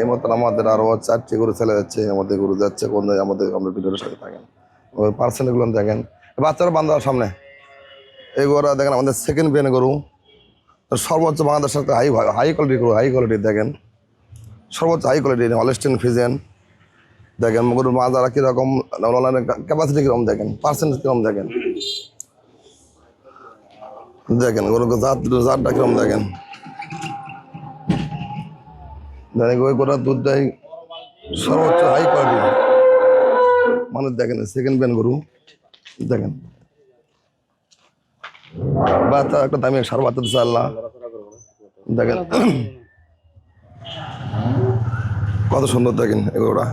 এই আমাদের গরু চলে যাচ্ছে আমাদের গরু যাচ্ছে কোন আমাদের দেখেন। বাচ্চারা সামনে। দেখেন, আমাদের সেকেন্ড গরু। সর্বোচ্চ সাথে হাই হাই কোয়ালিটি গরু হাই কোয়ালিটি দেখেন। সর্বোচ্চ হাই ফিজেন দেখেন গরুর মাজারা কীরকম ক্যাপাসিটি কীরকম দেখেন পার্সেন্ট কীরকম দেখেন। দেখেন, গরুর জাত জাতটা কীরকম দেখেন। দেখেন ওই গোটা দুধ দেয় সর্বোচ্চ হাই কোয়ালিটি মানে দেখেন সেকেন্ড ব্যান গরু। দেখেন। বাচ্চা একটা দামি সার বাচ্চা দিচ্ছে আল্লাহ। দেখেন। কত সুন্দর দেখেন এগুলোটা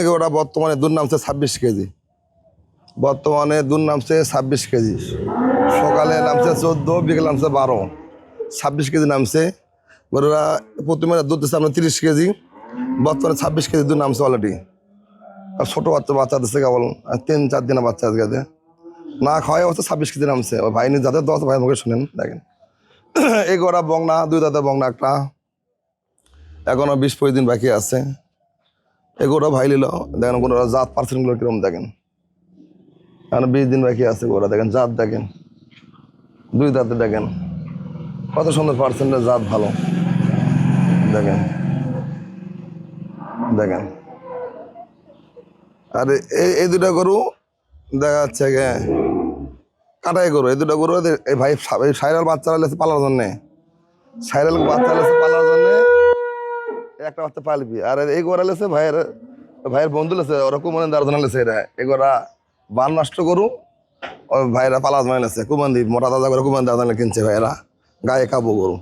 এগুলোটা বর্তমানে দুধ নামছে ছাব্বিশ কেজি। বর্তমানে দুধ নামছে ছাব্বিশ কেজি। সকালে নামছে চোদ্দ, বিকেল নামছে বারো। ছাব্বিশ কেজি নামছে। গরুরা প্রথমে দুধ দিচ্ছে আপনার তিরিশ কেজি, বর্তমানে ছাব্বিশ কেজি দুধ নামছে অলরেডি আর ছোটো বাচ্চা বাচ্চা দিচ্ছে কেবল তিন, চার দিনের বাচ্চা আজকে। না খাওয়াই অবস্থা ছাব্বিশ কেজি নামছে। ভাই নিয়ে যাদের দশ ভাই মুখে শুনেন, দেখেন। এই গোড়া বংনা, দুই দাদা বংনা একটা। এখনও বিশ পঁচিশ দিন বাকি আছে। এগুলো ভাই নিল, দেখেন কোনো জাত পার্সেন্টগুলো কীরকম দেখেন। এখন বিশ দিন বাকি আছে গোড়া, দেখেন জাত, দেখেন। দুই দাঁতে, দেখেন। কত সুন্দর পার্সেন্টের জাত ভালো। দেখেন। দেখেন। আর, এই এই দুটা গরু দেখা যাচ্ছে কাটাই গরু, এই দুটা গরু এই ভাই এই সাইরাল বাচ্চারা লেছে পালার জন্যে। সাইরাল বাচ্চা লেছে পালার জন্যে একটা বাচ্চা পালবি। আর এই গোড়া লেছে ভাইয়ের ভাইয়ের বন্ধু লেছে, ওরকম মানে দার্জন লেছে এরা। এগুলা বান নষ্ট গরু ওই ভাইরা পালা জমা কুমান কুমান্দি মোটা দাদা করে কুমান দাদা কিনছে ভাইয়েরা। গায়ে কাবু গরু।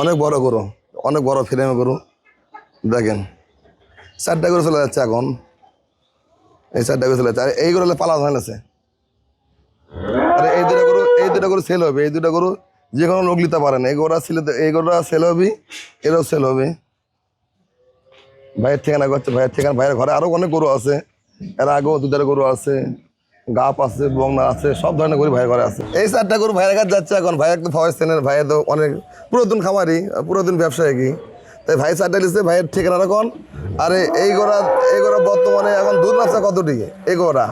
অনেক বড় গরু, অনেক বড় ফ্রেমে গরু। দেখেন, চারটা গরু চলে যাচ্ছে এখন। এই চারটা গরু চলে যাচ্ছে। আর এই গরু পালা জমা লেছে আরে এই দুটা গরু, এই দুটা গরু সেল হবে। এই দুটা গরু যে কোনো লোক নিতে পারেন এই গরুটা ছিল এই গরুটা সেল হবে, এরাও সেল হবে। ভাইয়ের ঠিকানা করছে, ভাইয়ের ঠিকানা, ভাইয়ের ঘরে আরও অনেক গরু আছে। এর আগেও দুধের গরু আছে। গাপ আছে বংনা আছে, সব ধরনের গরু ভাইয়ের ঘরে আছে। এই চারটা গরু ভাইয়ের কাছে যাচ্ছে এখন। ভাই তো ফয়েজ সেনের ভাই তো অনেক পুরাতন খামারি পুরাতন ব্যবসায়ী কি? তাই ভাই চারটা লিখছে ভাইয়ের ঠিকানা এখন। আরে এই গোড়া এই গোড়া বর্তমানে এখন দুধ নাচা কতটি এই গোড়া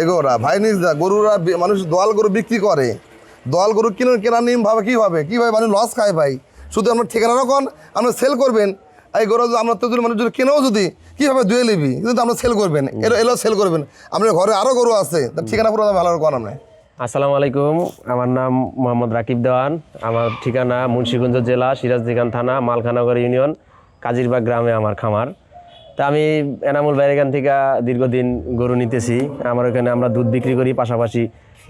এই গোড়া ভাই নিজ দা গরুরা মানুষ দোয়াল গরু বিক্রি করে। দোয়াল গরু কিনে কেনা নিম ভাবে কীভাবে কীভাবে মানুষ লস খায় ভাই? শুধু আপনার ঠিকানা রাখন আপনি সেল করবেন। এই গরু আমরা তো মানুষ যদি কেনেও যদি কীভাবে ধুয়ে নিবি? কিন্তু আমরা সেল করবেন। এলো এলো সেল করবেন। আপনার ঘরে আরও গরু আছে তার ঠিকানা পুরো ভালো করেন আপনি আসসালামু আলাইকুম আমার নাম মোহাম্মদ রাকিব দেওয়ান। আমার ঠিকানা মুন্সীগঞ্জ জেলা সিরাজদিগান থানা মালখানগর ইউনিয়ন কাজিরবাগ গ্রামে আমার খামার। তা আমি এনামুল এখান থেকে দীর্ঘদিন গরু নিতেছি। আমার এখানে আমরা দুধ বিক্রি করি পাশাপাশি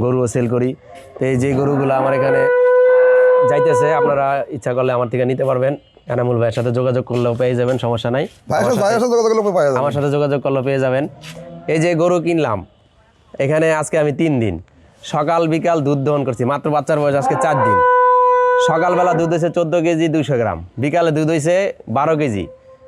গরুও সেল করি। তো এই যে গরুগুলো আমার এখানে যাইতেছে আপনারা ইচ্ছা করলে আমার থেকে নিতে পারবেন। এনামুল ভাইয়ের সাথে যোগাযোগ করলেও পেয়ে যাবেন সমস্যা নাই। আমার সাথে যোগাযোগ করলে পেয়ে যাবেন। এই যে গরু কিনলাম এখানে আজকে আমি তিন দিন। সকাল বিকাল দুধ দহন করছি মাত্র বাচ্চার বয়স আজকে চার দিন। সকালবেলা দুধ হয়েছে চোদ্দ কেজি দুইশো গ্রাম বিকালে দুধ হয়েছে বারো কেজি।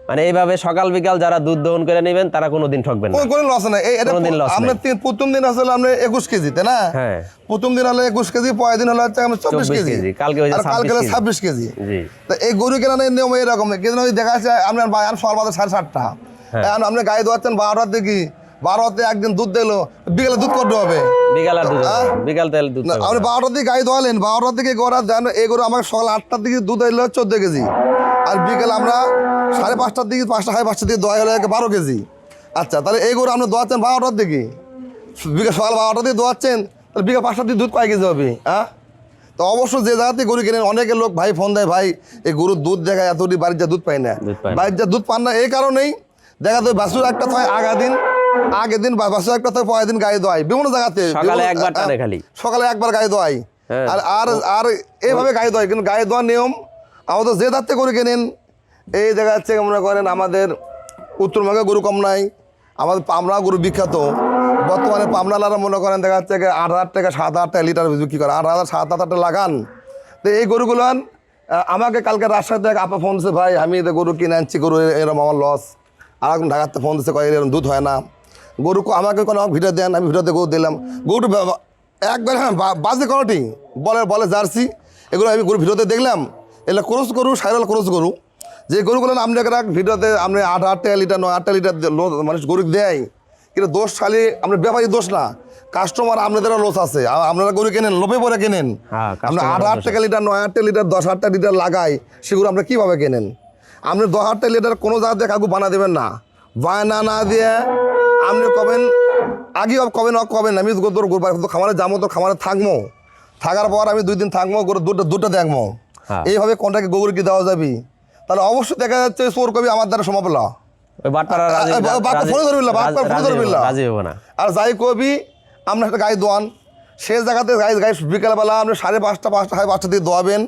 মানে এইভাবে সকাল বিকাল যারা দুধ দহন করে নেবেন তারা কোনো দিন ঠকবেন না। কোনো লস নাই। এই এটা কোনোদিন আপনার তিন- প্রথম দিন আসলে আপনি একুশ কেজি তাই না? হ্যাঁ। প্রথম দিন হলো একুশ কেজি পরের দিন হলো চব্বিশ 24 কেজি। কালকে আর কালকে 26 কেজি। জি। তা এই গরু কেনার নিয়ম এরকম কিন্তু ওই দেখা যাচ্ছে আপনার বায়ান সকাল বাজার সাড়ে সাতটা। হ্যাঁ। এখন আপনি গায়ে দোয়াচ্ছেন বারোটার দিকে বারোতে একদিন দুধ দিলো বিকেলে দুধ করতে হবে? বিকাল আর দুধ বিকাল তেল দুধ আপনি বারোটার দিকে গায়ে দোয়ালেন বারোটার দিকে গোড়া দেন এই গরু আমার সকাল আটটার দিকে দুধ এলো চোদ্দ কেজি। আর বিকেল আমরা সাড়ে পাঁচটার দিকে পাঁচটা সাড়ে পাঁচটার দিকে দোয়া হলো বারো কেজি আচ্ছা তাহলে এই গরু আপনি দোয়াচ্ছেন বারোটার দিকে বিকেল সকাল বারোটার দিকে দোয়াচ্ছেন তাহলে বিকেল পাঁচটার দিকে দুধ কয় কেজি হবে হ্যাঁ তো অবশ্য যে জায়গাতে গরু কেনেন অনেকে লোক ভাই ফোন দেয় ভাই এই গরুর দুধ দেখায় এতটি বাড়ির যা দুধ পায় না। বাড়ির যা দুধ পান না এই কারণেই দেখা যায় বাসুর একটা থাকে আগা দিন আগের দিন বাসুর একটা থাকে পরের দিন গায়ে দোয়াই বিভিন্ন জায়গাতে সকালে একবার খালি। সকালে একবার গায়ে দোয়াই হ্যাঁ। আর আর আর এইভাবে গায়ে দোয়াই কিন্তু গায়ে দোয়ার নিয়ম আমাদের যে দাঁতে করে কেনেন এই দেখা যাচ্ছে মনে করেন আমাদের উত্তরবঙ্গে গরু কম নাই, আমাদের পামরা গরু বিখ্যাত। বর্তমানে পামরালারা মনে করেন দেখা যাচ্ছে আট হাজার টাকা সাত হাজার টাকা লিটার বিক্রি করে, আট হাজার, সাত হাজার লাগান। তো এই গরুগুলো আমাকে কালকে রাজশাহী থেকে আপা ফোন দিচ্ছে ভাই, আমি তো গরু কিনে আনছি, গরু এ- এরকম আমার লস আর এখন ঢাকাতে ফোন দিচ্ছে কয় এরকম দুধ হয় না। গরু আমাকে কোনো ভিডিও দেন, আমি ভিডিওতে গরু দিলাম। গরু একবার হ্যাঁ বাজে কোয়ালিটি বলে বলে জার্সি এগুলো আমি গরু ভিডিওতে দেখলাম। এগুলো ক্রস গরু, সাইরাল ক্রস গরু। যে গরুগুলো আপনি একটা ভিডিওতে আপনি আট আট টাকা লিটার নয় আট টাকা লিটার মানুষ গরু দেয়। কিন্তু দোষ খালি আপনার ব্যাপারী দোষ না। কাস্টমার আপনাদের লোস আছে। আপনারা গরু কেনেন লোভে পরে কেনেন। হ্যাঁ, আপনি আট আট টাকা লিটার নয় আট টাকা লিটার দশ আট টাকা লিটার লাগাই সেগুলো আপনি কীভাবে কেনেন? আপনি দশ আট টাকা লিটার কোনো জায়গা দিয়ে কাকু বানা দেবেন না। বায়না না দিয়ে আপনি কবেন আগে কবেন অ কবেন আমি তোর গরু তো খামারে যাব তো খামারে থাকব। থাকার পর আমি দুই দিন থাকব গরু দুটো দুটো দেখব। হ্যাঁ। এইভাবে কোনটাকে গরু কি দেওয়া যাবে? তাহলে অবশ্যই দেখা যাচ্ছে চোর কবি আমার দ্বারা সম্ভব না। আর যাই কবি আমরা একটা গাই দোয়ান। সে জায়গাতে গাই গাই বিকেলবেলা আপনি সাড়ে পাঁচটা পাঁচটা সাড়ে পাঁচটা দিয়ে দোয়াবেন।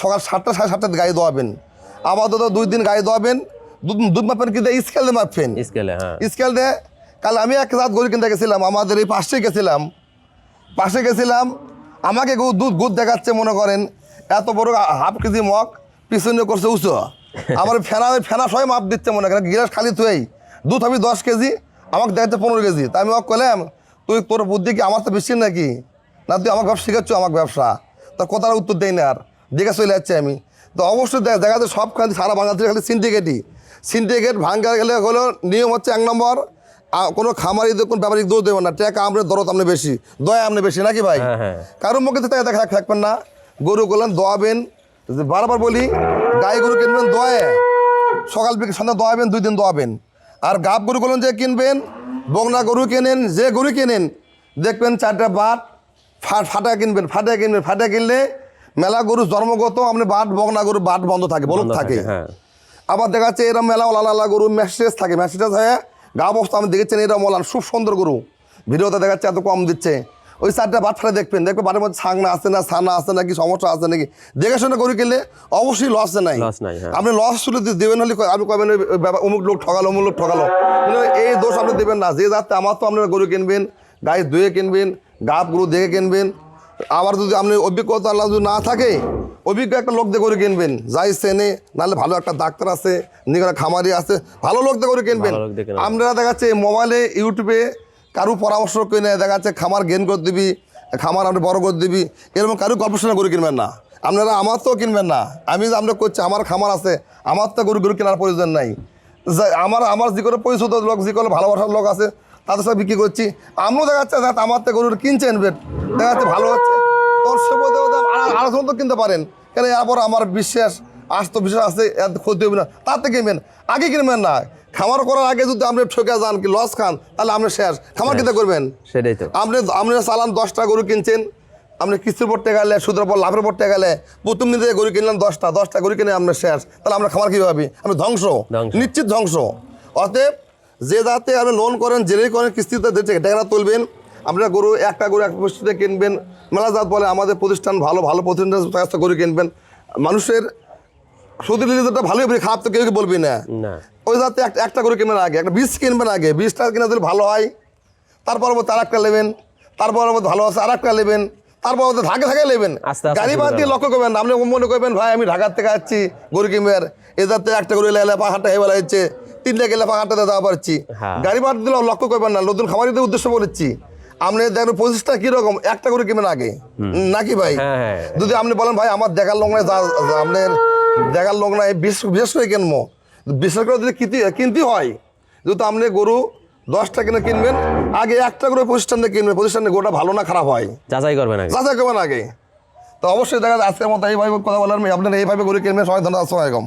সকাল সাতটা সাড়ে সাতটাতে গাই দোয়াবেন। আপাতত দুই দিন গাই দোয়াবেন। দুধ দুধ মাপেন কিন্তু স্কেল দিয়ে মাপবেন স্কেলে হ্যাঁ। স্কেল দিয়ে কাল আমি এক রাত গরু কিনতে গেছিলাম আমাদের এই পাশে গেছিলাম। পাশে গেছিলাম আমাকে দুধ গুড় দেখাচ্ছে মনে করেন। এত বড় হাফ কেজি মগ। পিছনে করছে উঁচু। আমার ফেনা ফেনা সবাই মাপ দিচ্ছে মনে করেন গিলাস খালি তুই। দুধ হবে দশ কেজি আমাকে দেখাচ্ছে পনেরো কেজি। তাই আমি ওকে কলাম তুই তোর বুদ্ধি কি আমার তো বেশি নাকি? না তুই আমাকে ব্যবসা শিখাচ্ছ আমার ব্যবসা? তোর কথার উত্তর দেয় না আর। দেখে চলে যাচ্ছে আমি। তো অবশ্যই দেখ- দেখা যায় সব খালি সারা বাংলাদেশে খালি সিন্ডিকেটই সিন্ডিকেট ভাঙ্গা গেলে হলো নিয়ম হচ্ছে এক নম্বর কোনো খামারি দিয়ে কোনো ব্যাপারিক দোষ দেবেন না। টাকা আমরা দরদ আপনি বেশি দয়া আপনি বেশি নাকি ভাই? হ্যাঁ, হ্যাঁ। কারোর মুখে থেকে দেখা থাকবেন না। গরু করলেন দোয়াবেন বারবার বলি গাই গরু কিনবেন দোয়ায় সকাল বিকেল সন্ধ্যা দোয়াবেন দুই দিন দোয়াবেন। আর গাব গরু করলেন যে কিনবেন বগনা গরু কেনেন যে গরু কেনেন দেখবেন চারটা বাট ফা- ফাটা কিনবেন ফাটা কিনবেন ফাটা কিনলে মেলা গরু জন্মগত আপনি বাট বগনা গরু বাট বন্ধ থাকে বলুন থাকে। হ্যাঁ। আবার দেখা যাচ্ছে এরম মেলা লালা লালা গরু ম্যাসেজ থাকে ম্যাসেজ হয়ে গা অবস্থা আমি দেখেছেন এরম মলান খুব সুন্দর গরু। ভিডিওতে দেখাচ্ছে এত কম দিচ্ছে। ওই বাট ফেলে দেখবেন দেখবেন বাটের মধ্যে ছাংনা আছে না ছানা আছে নাকি সমস্যা আছে নাকি? দেখে শুনে গরু কিনলে অবশ্যই লস নাই। নাই, হ্যাঁ। আপনি লস শুধু দেবেন হলে আপনি কবেন অমুক লোক ঠকালো অমুক লোক ঠকালো এই দোষ আপনি দেবেন না। যে যাতে আমার তো আপনারা গরু কিনবেন গাই ধুয়ে কিনবেন গাপ গরু দেখে কিনবেন। আবার যদি আপনি অভিজ্ঞতা আল্লাহ যদি না থাকে অভিজ্ঞ একটা লোক দিয়ে করে কিনবেন। যাই চেনে নাহলে ভালো একটা ডাক্তার আছে নিগড়া খামারি আছে ভালো লোক দিয়ে করে কিনবেন। আপনারা দেখাচ্ছে মোবাইলে ইউটিউবে কারও পরামর্শ কিনে দেখাচ্ছে খামার গেন করে দিবি, খামার আপনি বড় করে দিবি, এরকম কারও গল্পশোনা গরু কিনবেন না। আপনারা আমার তো কিনবেন না। আমি যে আমরা করছি, আমার খামার আছে, আমার তো গরু গরু কেনার প্রয়োজন নাই। আমার আমার যে কোনো পরিচিত লোক, যে কোনো ভালোবাসার লোক আছে, তাদের সাথে বিক্রি করছি। আমিও দেখ আমার তো গরুর কিনছেন বেট দেখা যাচ্ছে ভালো হচ্ছে। তোর সে বলতে বলতে আলোচনা তো কিনতে পারেন। কেন এরপর আমার বিশ্বাস, আজ তো বিশ্বাস আছে ক্ষতি হবে না। তার থেকে কিনবেন। আগে কিনবেন না। খামার করার আগে যদি আপনি ঠকে যান কি লস খান তাহলে আপনি শেষ। খামার কিনতে করবেন? সেটাই তো। আপনি আপনি চালান দশটা গরু কিনছেন আপনি কিস্তির পড়তে গেলে সুদের পর লাভের পড়তে গেলে প্রথম দিন থেকে গরু কিনলেন দশটা দশটা গরু কিনে আপনার শেষ। তাহলে আমরা খামার কীভাবে আমি ধ্বংস। ধ্বংস। নিশ্চিত ধ্বংস। অতএব যে যাতে আপনি লোন করেন যেই করেন কিস্তিতে দিচ্ছে টাকা তুলবেন আপনারা গরু একটা গরু এক কিস্তিতে কিনবেন। মেলা জাত বলে আমাদের প্রতিষ্ঠান ভালো ভালো প্রতিষ্ঠান গরু কিনবেন। মানুষের লিটারটা ভালোই বলি খারাপ তো কেউ বলবি না। ওই যাতে একটা করে কেনার আগে একটা বীজ কিনবেন আগে বীজটা কিনে দিলে ভালো হয় তারপর একটা নেবেন তারপর ভালো আছে আর একটা নেবেন তারপর ঢাকা নেবেন। গাড়ি বাদ দিয়ে লক্ষ্য করবেন না। আপনি মনে করবেন ভাই আমি ঢাকার থেকে আসছি গরু কিনবেন এ যাতে একটা করে এলে পাহাড়টা হেবে লাগছে তিনটে গেলে পাহাড়টা দেওয়া পারছি। হ্যাঁ। গাড়ি বাদ দিলে লক্ষ্য করবেন না নতুন খামারিদের উদ্দেশ্য বলেছি। আপনি দেখবেন পঁচিশটা কীরকম একটা করে কিনবেন আগে। নাকি ভাই? হ্যাঁ, হ্যাঁ। যদি আপনি বলেন ভাই আমার দেখার যা আপনার দেখার লোক নাই বিশেষ বিশেষ করে কিনবো। বিশেষ করে যদি কিনতে কিনতে হয় যেহেতু আপনি গরু দশটা কিনে কিনবেন আগে একটা করে প্রতিষ্ঠান দিয়ে কিনবেন প্রতিষ্ঠানে গোটা ভালো না খারাপ হয়। যাচাই করবেন আগে। যাচাই করবেন আগে। তো অবশ্যই দেখা যাচ্ছে আজকের মতো এইভাবে কথা বলার আপনার এইভাবে গরু কিনবেন সবাই ধন্যবাদ আসসালামাইকুম